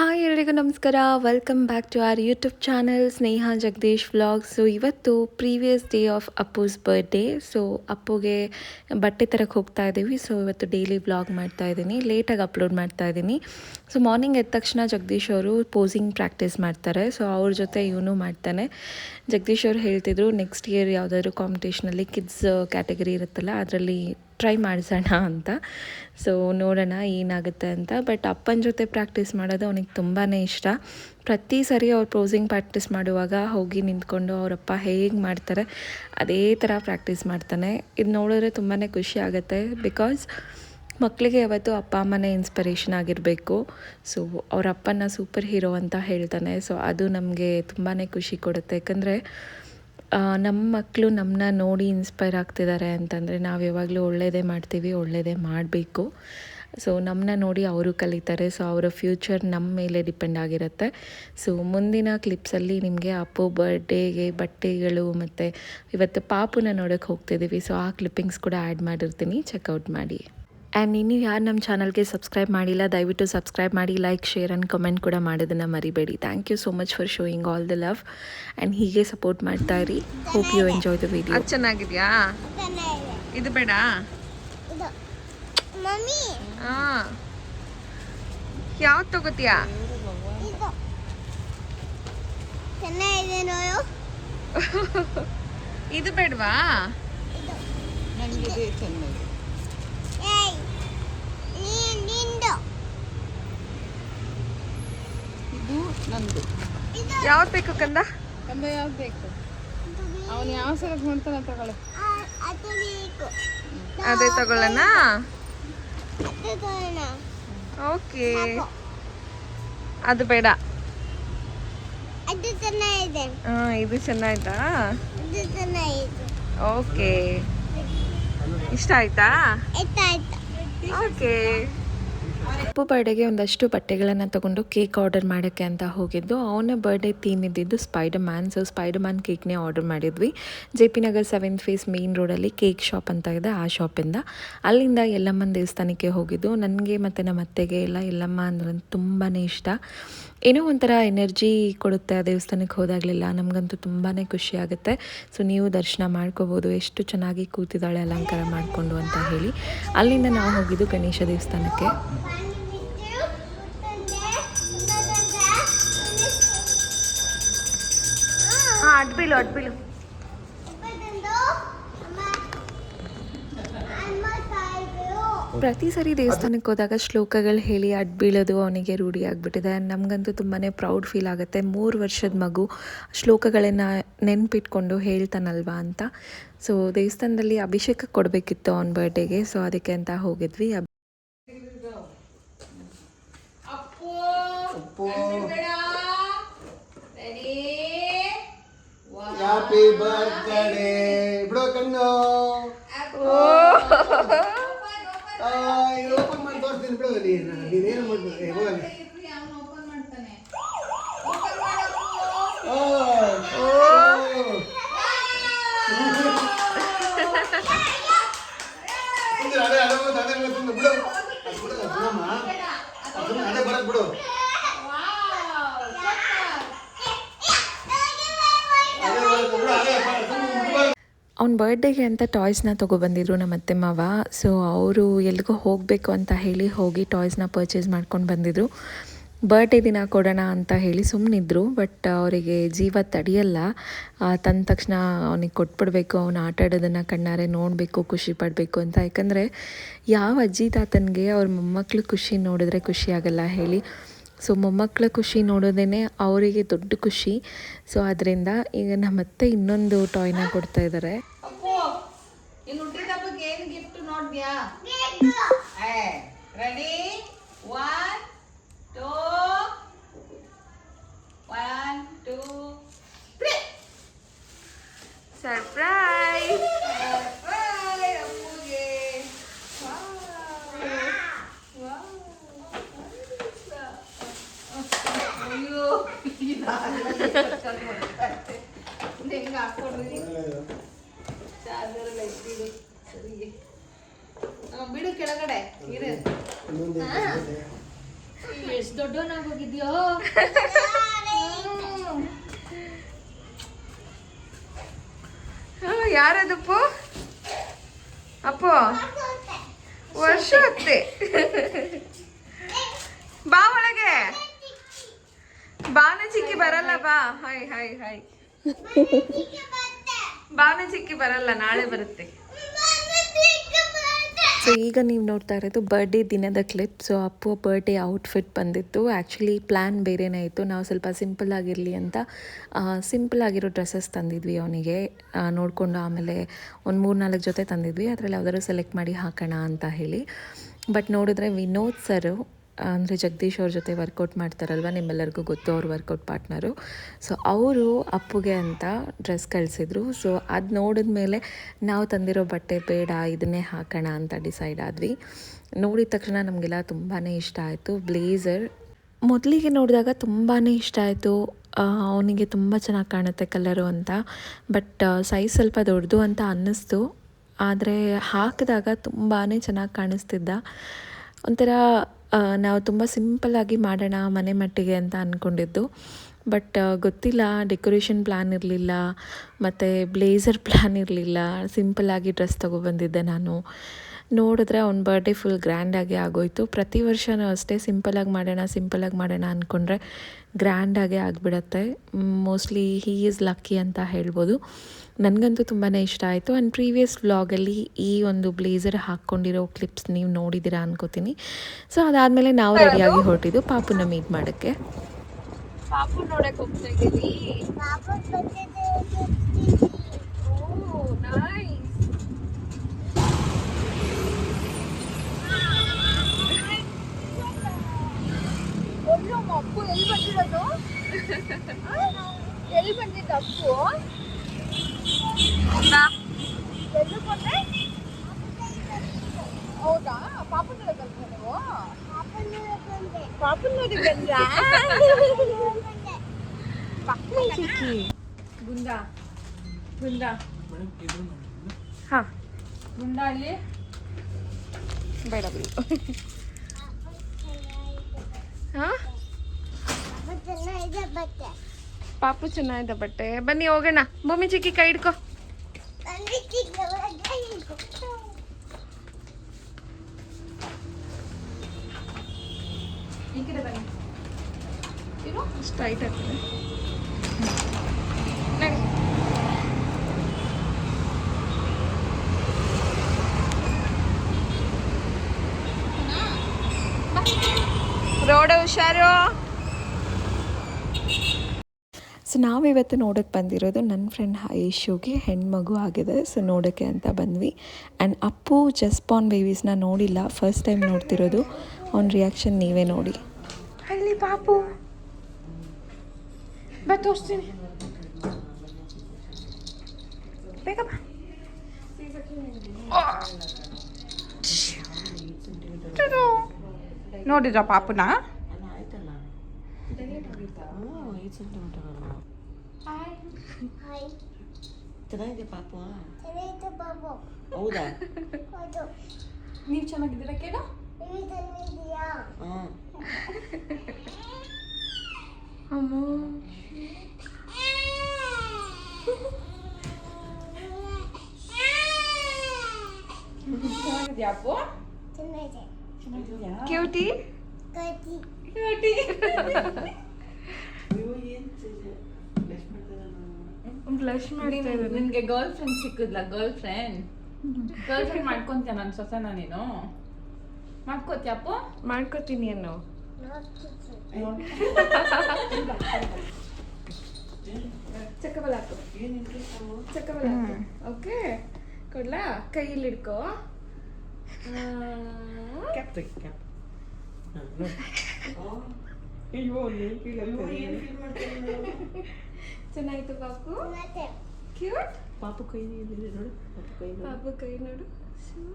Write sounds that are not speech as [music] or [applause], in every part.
Hi ಎಲ್ಲರಿಗೂ ನಮಸ್ಕಾರ. Welcome back to our YouTube channel Sneha Jagadish vlog so ಇವತ್ತು previous day of Appu's birthday so ಅಪ್ಪುಗೆ ಬಟ್ಟೆ ತರಕ್ಕೆ ಹೋಗ್ತಾ ಇದ್ದೀವಿ ಸೊ ಇವತ್ತು ಡೈಲಿ ವ್ಲಾಗ್ ಮಾಡ್ತಾ ಇದ್ದೀನಿ ಲೇಟಾಗಿ ಅಪ್ಲೋಡ್ ಮಾಡ್ತಾ ಇದ್ದೀನಿ ಸೊ ಮಾರ್ನಿಂಗ್ ಎದ್ದ ತಕ್ಷಣ ಜಗದೀಶ್ ಅವರು ಪೋಸಿಂಗ್ ಪ್ರಾಕ್ಟೀಸ್ ಮಾಡ್ತಾರೆ. ಸೊ ಅವ್ರ ಜೊತೆ ಇವನು ಮಾಡ್ತಾನೆ. ಜಗದೀಶ್ ಅವರು ಹೇಳ್ತಿದ್ರು ನೆಕ್ಸ್ಟ್ ಇಯರ್ ಯಾವುದಾದ್ರು ಕಾಂಪಿಟೇಷನಲ್ಲಿ ಕಿಡ್ಸ್ ಕ್ಯಾಟಗರಿ ಇರುತ್ತಲ್ಲ, ಅದರಲ್ಲಿ ಟ್ರೈ ಮಾಡಿಸೋಣ ಅಂತ. ಸೊ ನೋಡೋಣ ಏನಾಗುತ್ತೆ ಅಂತ. ಬಟ್ ಅಪ್ಪನ ಜೊತೆ ಪ್ರಾಕ್ಟೀಸ್ ಮಾಡೋದು ಅವನಿಗೆ ತುಂಬಾ ಇಷ್ಟ. ಪ್ರತಿ ಸರಿ ಅವ್ರು ಪೋಸಿಂಗ್ ಪ್ರಾಕ್ಟೀಸ್ ಮಾಡುವಾಗ ಹೋಗಿ ನಿಂತ್ಕೊಂಡು ಅವರಪ್ಪ ಹೇಗೆ ಮಾಡ್ತಾರೆ, ಅದೇ ಥರ ಪ್ರಾಕ್ಟೀಸ್ ಮಾಡ್ತಾನೆ. ಇದು ನೋಡಿದ್ರೆ ತುಂಬಾ ಖುಷಿ ಆಗುತ್ತೆ ಬಿಕಾಸ್ ಮಕ್ಕಳಿಗೆ ಯಾವತ್ತು ಅಪ್ಪ ಅಮ್ಮನೇ ಇನ್ಸ್ಪಿರೇಷನ್ ಆಗಿರಬೇಕು. ಸೊ ಅವರ ಅಪ್ಪನ ಸೂಪರ್ ಹೀರೋ ಅಂತ ಹೇಳ್ತಾನೆ. ಸೊ ಅದು ನಮಗೆ ತುಂಬಾ ಖುಷಿ ಕೊಡುತ್ತೆ. ಯಾಕಂದರೆ ನಮ್ಮ ಮಕ್ಕಳು ನಮ್ಮನ್ನ ನೋಡಿ ಇನ್ಸ್ಪೈರ್ ಆಗ್ತಿದ್ದಾರೆ ಅಂತಂದರೆ ನಾವು ಯಾವಾಗಲೂ ಒಳ್ಳೆಯದೇ ಮಾಡ್ತೀವಿ ಒಳ್ಳೆಯದೇ ಮಾಡಬೇಕು. ಸೊ ನಮ್ಮನ್ನ ನೋಡಿ ಅವರು ಕಲಿತಾರೆ. ಸೊ ಅವರ ಫ್ಯೂಚರ್ ನಮ್ಮ ಮೇಲೆ ಡಿಪೆಂಡ್ ಆಗಿರುತ್ತೆ. ಸೊ ಮುಂದಿನ ಕ್ಲಿಪ್ಸಲ್ಲಿ ನಿಮಗೆ ಅಪ್ಪು ಬರ್ಡೇಗೆ ಬಟ್ಟೆಗಳು ಮತ್ತು ಇವತ್ತು ಪಾಪುನ ನೋಡೋಕ್ಕೆ ಹೋಗ್ತಿದ್ದೀವಿ ಸೊ ಆ ಕ್ಲಿಪ್ಪಿಂಗ್ಸ್ ಕೂಡ ಆ್ಯಡ್ ಮಾಡಿರ್ತೀನಿ. ಚೆಕ್ಔಟ್ ಮಾಡಿ. ಆ್ಯಂಡ್ ಇನ್ನು ಯಾರು ನಮ್ಮ ಚಾನಲ್ಗೆ ಸಬ್ಸ್ಕ್ರೈಬ್ ಮಾಡಿಲ್ಲ ದಯವಿಟ್ಟು ಸಬ್ಸ್ಕ್ರೈಬ್ ಮಾಡಿ ಲೈಕ್ ಶೇರ್ ಆ್ಯಂಡ್ ಕಮೆಂಟ್ ಕೂಡ ಮಾಡೋದನ್ನು ಮರಿಬೇಡಿ. Thank you so much for showing all the love and ಹೀಗೆ ಸಪೋರ್ಟ್ ಮಾಡ್ತಾ ಇರಿ. Hope you enjoy the video ಚೆನ್ನಾಗಿದೆಯಾ? ಇದು ಬೇಡ. ಯಾವ್ದು ತಗೋತೀಯಾ? ಇದು. ಬೇಡವಾ? ನನಗೆ [laughs] ಇದು ಬೇಡವಾ ಏಯ್ ನೀನ್ ನಿಂದು ಇದು ನಂದು. ಯಾವ್ದು ಬೇಕು ಕಂದ? ಕಂದ ಯಾವ್ದು ಬೇಕು? ಅವನು ಯಾವ ಸೆಲೆಕ್ಟ್ ಮಾಡ್ತಾನೆ ತಗೊಳ್ಳಿ. ಅದು ಬೇಕು ಅದೇ ತಗೊಳ್ಳೋಣ. ಓಕೆ. ಅದು ಬೇಡ. ಹಾ ಇದು ಚೆನ್ನಾಯ್ತಾ? ಓಕೆ. ಇಷ್ಟ ಆಯ್ತಾ. ಓಕೆ. ಅಪ್ಪು ಬರ್ಡೇಗೆ ಒಂದಷ್ಟು ಬಟ್ಟೆಗಳನ್ನು ತಗೊಂಡು ಕೇಕ್ ಆರ್ಡರ್ ಮಾಡೋಕ್ಕೆ ಅಂತ ಹೋಗಿದ್ದು. ಅವನ ಬರ್ಡೇ ಥೀಮ್ ಇದ್ದಿದ್ದು Spider Man so Spider Man ಕೇಕ್ನೇ order ಮಾಡಿದ್ವಿ J P Nagar seventh phase main ರೋಡಲ್ಲಿ ಕೇಕ್ ಶಾಪ್ ಅಂತ ಇದೆ ಆ ಶಾಪಿಂದ ಅಲ್ಲಿಂದ ಯಲ್ಲಮ್ಮನ ದೇವಸ್ಥಾನಕ್ಕೆ ಹೋಗಿದ್ದು. ನನಗೆ ಮತ್ತು ನಮ್ಮ ಅತ್ತೆಗೆ ಎಲ್ಲ ಯಲ್ಲಮ್ಮ ಅಂದ್ರೆ ತುಂಬಾ ಇಷ್ಟ. ಏನೋ ಒಂಥರ ಎನರ್ಜಿ ಕೊಡುತ್ತೆ ಆ ದೇವಸ್ಥಾನಕ್ಕೆ ಹೋದಾಗಲೆಲ್ಲ. ನಮಗಂತೂ ತುಂಬಾ ಖುಷಿ ಆಗುತ್ತೆ. ಸೊ, ನೀವು ದರ್ಶನ ಮಾಡ್ಕೋಬೋದು, ಎಷ್ಟು ಚೆನ್ನಾಗಿ ಕೂತಿದ್ದಾಳೆ ಅಲಂಕಾರ ಮಾಡಿಕೊಂಡು ಅಂತ ಹೇಳಿ. ಅಲ್ಲಿಂದ ನಾವು ಹೋಗಿದ್ದು ಗಣೇಶ ದೇವಸ್ಥಾನಕ್ಕೆ. ಅಡ್ಬಿಲು ಅಡ್ಬಿಲು. ಪ್ರತಿ ಸರಿ ದೇವಸ್ಥಾನಕ್ಕೆ ಹೋದಾಗ ಶ್ಲೋಕಗಳು ಹೇಳಿ ಅಡ್ ಬೀಳೋದು ಅವನಿಗೆ ರೂಢಿ ಆಗಿಬಿಟ್ಟಿದೆ. ನಮಗಂತೂ ತುಂಬಾ ಪ್ರೌಡ್ ಫೀಲ್ ಆಗುತ್ತೆ. ಮೂರು ವರ್ಷದ ಮಗು ಶ್ಲೋಕಗಳನ್ನು ನೆನ್ಪಿಟ್ಕೊಂಡು ಹೇಳ್ತಾನಲ್ವಾ ಅಂತ. ಸೊ ದೇವಸ್ಥಾನದಲ್ಲಿ ಅಭಿಷೇಕ ಕೊಡಬೇಕಿತ್ತು ಅವನ ಬರ್ಡೇಗೆ ಸೊ ಅದಕ್ಕೆ ಅಂತ ಹೋಗಿದ್ವಿ. Happy ಹ್ಯಾಪಿ ಬರ್ತ್ಡೇ ಬಿಡೋ ಕಣ್ಣು. ಓಪನ್ ಮಾಡಿ ತೋರಿಸ್ತೀನಿ ಬಿಡು ನೀನು ನೀನೇನು ಹೋಗಲ್ಲ. ಕುಂದ್ರು, ಅದೇ ಅದೇ ಬಿಡು ಅದು ಬಿಡು, ಅದು ಬಿಡಮ್ಮ. ಅದು ಸುಮ್ನೆ ಅದೇ ಬರಕ್ ಬಿಡು ಅದೇ ಬರೋದು ಬಿಡು ಅದೇ ಬರೋದು, ಸುಮ್ನೆ ಬಿಡು. ಅವ್ನ ಬರ್ಡೇಗೆ ಅಂತ ಟಾಯ್ಸ್ನ ತೊಗೊಬಂದಿದ್ರು ನಮ್ಮ ಅತ್ತೆ ಮಾವ. ಸೊ ಅವರು ಎಲ್ಲಿಗೋ ಹೋಗಬೇಕು ಅಂತ ಹೇಳಿ ಹೋಗಿ ಟಾಯ್ಸ್ನ ಪರ್ಚೇಸ್ ಮಾಡ್ಕೊಂಡು ಬಂದಿದ್ರು. ಬರ್ಡೇ ದಿನ ಕೊಡೋಣ ಅಂತ ಹೇಳಿ ಸುಮ್ಮನಿದ್ರು ಬಟ್ ಅವರಿಗೆ ಜೀವ ತಡೆಯಲ್ಲ. ತಂದ ತಕ್ಷಣ ಅವನಿಗೆ ಕೊಟ್ಬಿಡ್ಬೇಕು, ಅವನು ಆಟ ಆಡೋದನ್ನು ಕಣ್ಣಾರೆ ನೋಡಬೇಕು, ಖುಷಿ ಪಡಬೇಕು ಅಂತ. ಯಾಕಂದರೆ, ಯಾವ ಅಜ್ಜಿ ತಾತನಿಗೆ ಅವ್ರ ಮೊಮ್ಮಕ್ಕಳು ಖುಷಿ ನೋಡಿದ್ರೆ ಖುಷಿ ಆಗಲ್ಲ ಹೇಳಿ. ಸೊ ಮೊಮ್ಮಕ್ಕಳ ಖುಷಿ ನೋಡೋದೇ ಅವರಿಗೆ ದೊಡ್ಡ ಖುಷಿ. ಸೊ ಅದರಿಂದ ಈಗ ನಮ್ಮತ್ತೆ ಇನ್ನೊಂದು ಟಾಯ್ನ ಕೊಡ್ತಾ ಇದ್ದಾರೆ ಅಪ್ಪು ಇನ್ನು ಹುಟ್ಟಿದ ಹಬ್ಬಕ್ಕೆ ಏನು gift ನೋಡ್ದ್ಯಾ ready one two one two three surprise ಅಪ್ಪುಗೆ ಅಯ್ಯೋ ಹೆಂಗ ಹಾಕೊಂಡ್ರಿ ಚಾರ್ಜರ್ ಲೈಟ್ ಇಟ್ಟಿಡು ಸರಿ ಬಿಡು ಕೆಳಗಡೆ ಇರು ಎಷ್ಟು ದೊಡ್ಡವನಾಗೋಗಿದ್ಯೋ ಯಾರದಪ್ಪು? ಅಪ್ಪು? ವರ್ಷ ಹೊತ್ತೆ ಬಾ ಒಳಗೆ. ಬಾವನ ಚಿಕ್ಕಿ ಬರಲ್ಲ ಬಾ. Hi hi hi. ಬಾವನ ಚಿಕ್ಕಿ ಬರಲ್ಲ, ನಾಳೆ ಬರುತ್ತೆ. ಸೊ ಈಗ ನೀವು ನೋಡ್ತಾ ಇರೋದು ಬರ್ಡೇ ದಿನದ clip so Appu birthday outfit ಬಂದಿತ್ತು. ಆ್ಯಕ್ಚುಲಿ ಪ್ಲ್ಯಾನ್ ಬೇರೆನೇ ಇತ್ತು. ನಾವು ಸ್ವಲ್ಪ ಸಿಂಪಲ್ ಆಗಿರಲಿ ಅಂತ ಸಿಂಪಲ್ ಆಗಿರೋ ಡ್ರೆಸ್ಸಸ್ ತಂದಿದ್ವಿ ಅವನಿಗೆ. ನೋಡಿಕೊಂಡು ಆಮೇಲೆ ಒಂದು ಮೂರು ನಾಲ್ಕು ಜೊತೆ ತಂದಿದ್ವಿ. ಅದರಲ್ಲಿ ಯಾವ್ದಾದ್ರು ಸೆಲೆಕ್ಟ್ ಮಾಡಿ ಹಾಕೋಣ ಅಂತ ಹೇಳಿ. ಬಟ್ ನೋಡಿದ್ರೆ ವಿನೋದ್ ಸರು ಅಂದರೆ ಜಗದೀಶ್ ಅವ್ರ ಜೊತೆ ವರ್ಕೌಟ್ ಮಾಡ್ತಾರಲ್ವ, ನಿಮ್ಮೆಲ್ಲರಿಗೂ ಗೊತ್ತು ಅವ್ರ ವರ್ಕೌಟ್ ಪಾರ್ಟ್ನರು ಸೊ ಅವರು ಅಪ್ಪುಗೆ ಅಂತ ಡ್ರೆಸ್ ಕಳಿಸಿದ್ರು. ಸೊ ಅದು ನೋಡಿದ ಮೇಲೆ ನಾವು ತಂದಿರೋ ಬಟ್ಟೆ ಬೇಡ, ಇದನ್ನೇ ಹಾಕೋಣ ಅಂತ ಡಿಸೈಡ್ ಆದ್ವಿ. ನೋಡಿದ ತಕ್ಷಣ ನಮಗೆಲ್ಲ ತುಂಬಾ ಇಷ್ಟ ಆಯಿತು. ಬ್ಲೇಸರ್ ಮೊದಲಿಗೆ ನೋಡಿದಾಗ ತುಂಬಾ ಇಷ್ಟ ಆಯಿತು. ಅವನಿಗೆ ತುಂಬ ಚೆನ್ನಾಗಿ ಕಾಣುತ್ತೆ ಕಲರು ಅಂತ. ಬಟ್ ಸೈಜ್ ಸ್ವಲ್ಪ ದೊಡ್ಡದು ಅಂತ ಅನ್ನಿಸ್ತು. ಆದರೆ ಹಾಕಿದಾಗ ತುಂಬಾ ಚೆನ್ನಾಗಿ ಕಾಣಿಸ್ತಿದ್ದ. ಒಂಥರ ನಾವು ತುಂಬ ಸಿಂಪಲ್ಲಾಗಿ ಮಾಡೋಣ ಮನೆ ಮಟ್ಟಿಗೆ ಅಂತ ಅಂದ್ಕೊಂಡಿದ್ದು ಬಟ್ ಗೊತ್ತಿಲ್ಲ ಡೆಕೋರೇಷನ್ ಪ್ಲ್ಯಾನ್ ಇರಲಿಲ್ಲ, ಮತ್ತು ಬ್ಲೇಸರ್ ಪ್ಲ್ಯಾನ್ ಇರಲಿಲ್ಲ ಸಿಂಪಲ್ಲಾಗಿ ಡ್ರೆಸ್ ತೊಗೊಬಂದಿದ್ದೆ ನಾನು. ನೋಡಿದ್ರೆ ಅವ್ನ ಬರ್ಡೇ ಫುಲ್ ಗ್ರ್ಯಾಂಡಾಗಿ ಆಗೋಯ್ತು. ಪ್ರತಿ ವರ್ಷವೂ ಅಷ್ಟೇ ಸಿಂಪಲಾಗಿ ಮಾಡೋಣ ಸಿಂಪಲಾಗಿ ಮಾಡೋಣ ಅಂದ್ಕೊಂಡ್ರೆ ಗ್ರ್ಯಾಂಡಾಗೆ ಆಗಿಬಿಡತ್ತೆ. ಮೋಸ್ಟ್ಲಿ ಹೀ ಈಸ್ ಲಕ್ಕಿ ಅಂತ ಹೇಳ್ಬೋದು. ನನಗಂತೂ ತುಂಬಾ ಇಷ್ಟ ಆಯಿತು. ಆ್ಯಂಡ್ ಪ್ರೀವಿಯಸ್ ವ್ಲಾಗಲ್ಲಿ ಈ ಒಂದು ಬ್ಲೇಸರ್ ಹಾಕ್ಕೊಂಡಿರೋ ಕ್ಲಿಪ್ಸ್ ನೀವು ನೋಡಿದ್ದೀರಾ ಅನ್ಕೋತೀನಿ. ಸೊ ಅದಾದಮೇಲೆ ನಾವು ರೆಡಿಯಾಗಿ ಹೊರಟಿದ್ದು ಪಾಪುನ ಮೀಟ್ ಮಾಡೋಕ್ಕೆ. ಪಾಪು ನೋಡೋಕೆ ಹೋಗ್ತಾ ಇದ್ದೀವಿ ಪಾಪ ಬರ್ತದೆ ಅಪ್ಪು ಎಲ್ಲಿ ಬಂದಿರೋದು ಎಲ್ಲಿ ಬಂದಿದ್ದ ಅಪ್ಪು ಎಲ್ಲಿ ಬಂದೆ ಹೌದಾ ಪಾಪನ ಕಲ್ತ ನೀವು ಪಾಪನ ನೋಡಿ ಬಂದ್ರ ಗುಂಡ ಗುಂಡ ಹಾ ಗುಂಡ ಅಲ್ಲಿ ಬೇಡ ಬಿಡಿ ಹಾ ಪಾಪ ಚೆನ್ನಾಗಿದೆ ಬಟ್ಟೆ ಪಾಪು ಚೆನ್ನಾಗಿದೆ ಬಟ್ಟೆ ಬನ್ನಿ ಹೋಗೋಣ ಭೂಮಿ ಚಿಕ್ಕಿ ಕೈ ಹಿಡ್ಕೊ ನನಗೆ ಚಿಕ್ಕವರಾಗಿ ಇತ್ತು. ಈ ಕಡೆ ಬನ್ನಿ ಟೈಟ್ ಆಗ್ತದೆ. ರೋಡ ಹುಷಾರು. ಸೊ ನಾವಿವತ್ತು ನೋಡೋಕ್ಕೆ ಬಂದಿರೋದು ನನ್ನ ಫ್ರೆಂಡ್ ಐಶುಗೆ ಹೆಣ್ಮಗು ಆಗಿದೆ. ಸೊ ನೋಡೋಕ್ಕೆ ಅಂತ ಬಂದ್ವಿ. ಆ್ಯಂಡ್ ಅಪ್ಪು ಜಸ್ಪಾನ್ ಬೇಬೀಸ್ನ ನೋಡಿಲ್ಲ. ಫಸ್ಟ್ ಟೈಮ್ ನೋಡ್ತಿರೋದು. ಅವ್ನ ರಿಯಾಕ್ಷನ್ ನೀವೇ ನೋಡಿ. ಅಲ್ಲಿ ಪಾಪು. ಬಾ ತೋರಿಸ್ತೀನಿ ಬೇಗ ಬಾ ನೋಡಿದ್ರ ಪಾಪುನ ಹಾಯ್ ಚೆನ್ನಾಗಿದೆ ಪಾಪ ಹೌದಾ ನೀವು ಚೆನ್ನಾಗಿದ್ದೀರಾ ಕೇಳ ನೀವು ಹಾಂ ಚೆನ್ನಾಗಿದ್ಯಾ ಅಪ್ಪು ಚೆನ್ನಾಗಿದೆ ಕ್ಯೂಟಿ ಕ್ಯೂಟಿ ಮಾಡ್ತಾರೆ ಬ್ಲಶ್ ಮಾಡ್ತಾ ಇದ್ದಾನೆ. ನಿನ್ಗೆ ಗರ್ಲ್ ಫ್ರೆಂಡ್ ಸಿಕ್ಕಿದ್ಲ ಗರ್ಲ್ ಫ್ರೆಂಡ್ ಗರ್ಲ್ ಫ್ರೆಂಡ್ ಮಾಡ್ಕೊಂತೀಯ ನನ್ನ ಸೊಸೆನ ನೀನು? ಮಾಡ್ಕೋತೀಯ ಅಪ್ಪು? ಮಾಡ್ಕೋತೀನಿ ಅನ್ನೋ. ಚಕ್ಕಬಲ ಹಾಕು ಏನು ಇಂಟ್ರೆಸ್ಟ್ ಅವು ಚಕ್ಕಬಲ ಹಾಕು ಓಕೆ ಕೊಡ್ಲಾ ಕೈಯಲ್ಲಿ ಹಿಡ್ಕೋ ಕ್ಯಾಪ್ ತೆಗಿ ಕ್ಯಾಪ್ ಹಾಂ ನೋಡಿ ಅಯ್ಯೋ ನೀವು ಫೀಲ್ ಏನು ಫೀಲ್ ಮಾಡ್ತಾರೆ ಚೆನ್ನಾಯ್ತು ಪಾಪು ಮತ್ತೆ ಕ್ಯೂಟ್ ಪಾಪು ಕೈ ಇದೆ ನೋಡು ಪಾಪು ಕೈ ನೋಡಿ ಪಾಪು ಕೈ ನೋಡು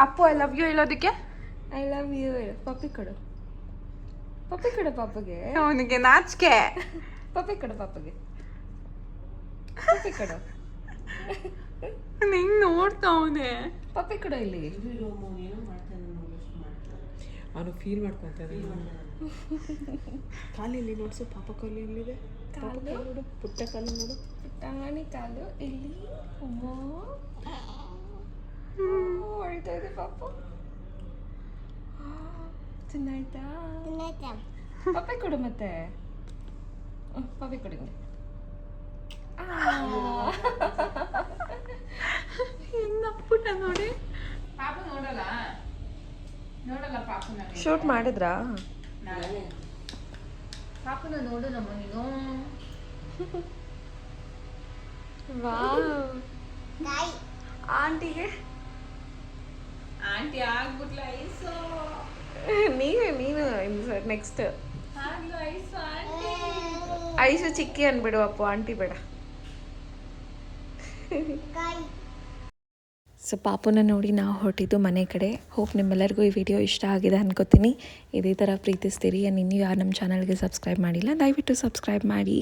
ಅಪ್ಪು ಐ ಲವ್ ಯು ಹೇಳೋದಕ್ಕೆ ಐ ಲವ್ ಯು ಹೇಳು ಪಪ್ಪಿ ಕೊಡು ಪಪ್ಪಿ ಕೊಡು ಪಾಪಗೆ ಅವನಿಗೆ ನಾಚಿಕೆ. ಪಪ್ಪಿ ಕೊಡು ಪಾಪಗೆ ಪಪ್ಪಿ ಕೊಡು. ನೋಡ್ತಾ ನೋಡ್ತಾವನೆ ಪಪ್ಪಿ ಕೊಡು ಇಲ್ಲಿ. ಅವನು ಫೀಲ್ ಮಾಡ್ಕೊತಾನೆ ಕಾಲಿಲ್ಲಿ ನೋಡ್ಸು ಪಾಪ ಕಾಲು ಎಲ್ಲಿದೆ? ಕಾಲು? ನೋಡು ಪುಟ್ಟ ಕಾಲು ನೋಡು. ಪುಟ್ಟಾಣಿ ಕಾಲು ಇಲ್ಲಿ? ಅಮ್ಮ. ಹೊಳ್ತಾ ಇದೆ ಪಾಪ. ಚೆನ್ನಾಯ್ತಾ ಪಪ್ಪೆ ಕೊಡು ಮತ್ತೆ. ಪಪ್ಪೆ ಕೊಡಿ ಇನ್ನಪ್ಪುಟ ನೋಡಿ. ಪಾಪ ನೋಡಲ್ಲ? ನೋಡಲ್ಲ ಪಾಪನ ಶೂಟ್ ಮಾಡಿದ್ರಾ. ಪಾಪನ ನೋಡು ನಮ್ಮ ನೀನು? ವಾವ್. ಆಂಟಿಗೆ? ಆಂಟಿ ಆಗ್ಬಿಟ್ಲ ಐಸು ನೀನು ನೀನು ನೆಕ್ಸ್ಟ್ ಐಸು ಚಿಕ್ಕಿ ಅನ್ಬಿಡು ಅಪ್ಪು ಆಂಟಿ ಬೇಡ. ಸೊ ಪಾಪುನ ನೋಡಿ ನಾವು ಹೊರಟಿದ್ದು ಮನೆ ಕಡೆ. ಹೋಪ್ ನಿಮ್ಮೆಲ್ಲರಿಗೂ ಈ ವಿಡಿಯೋ ಇಷ್ಟ ಆಗಿದೆ ಅನ್ಕೋತೀನಿ. ಇದೇ ಥರ ಪ್ರೀತಿಸ್ತೀರಿ. ಆ್ಯಂಡ್ ಇನ್ನೂ ಯಾರು ನಮ್ಮ ಚಾನಲ್ಗೆ ಸಬ್ಸ್ಕ್ರೈಬ್ ಮಾಡಿಲ್ಲ ದಯವಿಟ್ಟು ಸಬ್ಸ್ಕ್ರೈಬ್ ಮಾಡಿ.